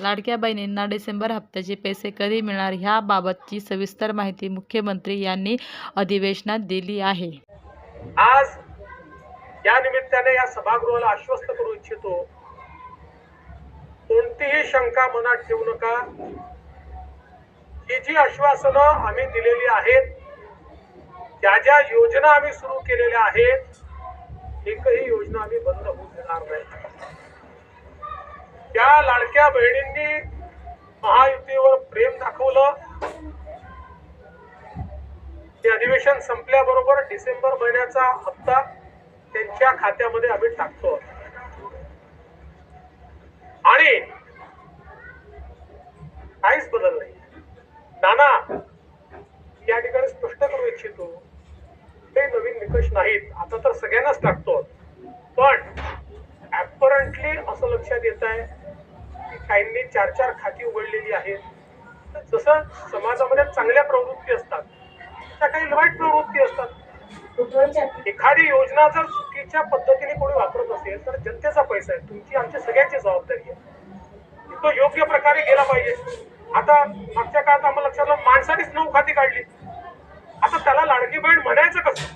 लाडक्या बहिणींना डिसेंबर हप्त्याचे पैसे कधी मिळणार ह्याबाबतची सविस्तर माहिती मुख्यमंत्री यांनी अधिवेशनात दिली आहे. आज या निमित्ताने या सभागृहाला आश्वस्त करू इच्छितो. कोणतीही शंका मनात ठेवू नका. ही जी आश्वासनं आम्ही दिलेली आहेत त्या ज्या योजना आम्ही सुरू केलेल्या आहेत एकही योजना आम्ही बंद त्या लाडक्या बहिणींनी महायुतीवर प्रेम दाखवलं. ते अधिवेशन संपल्याबरोबर डिसेंबर महिन्याचा हप्ता त्यांच्या खात्यामध्ये आम्ही टाकतो. आणि काहीच बदल नाही. नाना या ठिकाणी स्पष्ट करू इच्छितो ते नवीन निकष नाहीत. आता तर सगळ्यांनाच टाकतो. पण लक्षात येत आहे की काहींनी चार चार खाती उघडलेली आहेत. जसं समाजामध्ये चांगल्या प्रवृत्ती असतात त्या काही वाईट प्रवृत्ती असतात. एखादी योजना जर चुकीच्या पद्धतीने कोणी वापरत असेल तर जनतेचा पैसा आहे. तुमची आमची सगळ्यांची जबाबदारी आहे. तो योग्य प्रकारे गेला पाहिजे. आता मागच्या काळात आम्हाला लक्षात आलं माणसानेच नऊ खाती काढली. आता त्याला लाडकी बहीण म्हणायचं कसं?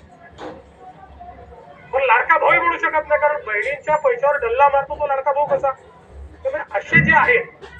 शकत नाही कारण बहिणींच्या पैशावर डल्ला मारतो तो लाडका भाऊ कसा त्यामुळे असे जे आहेत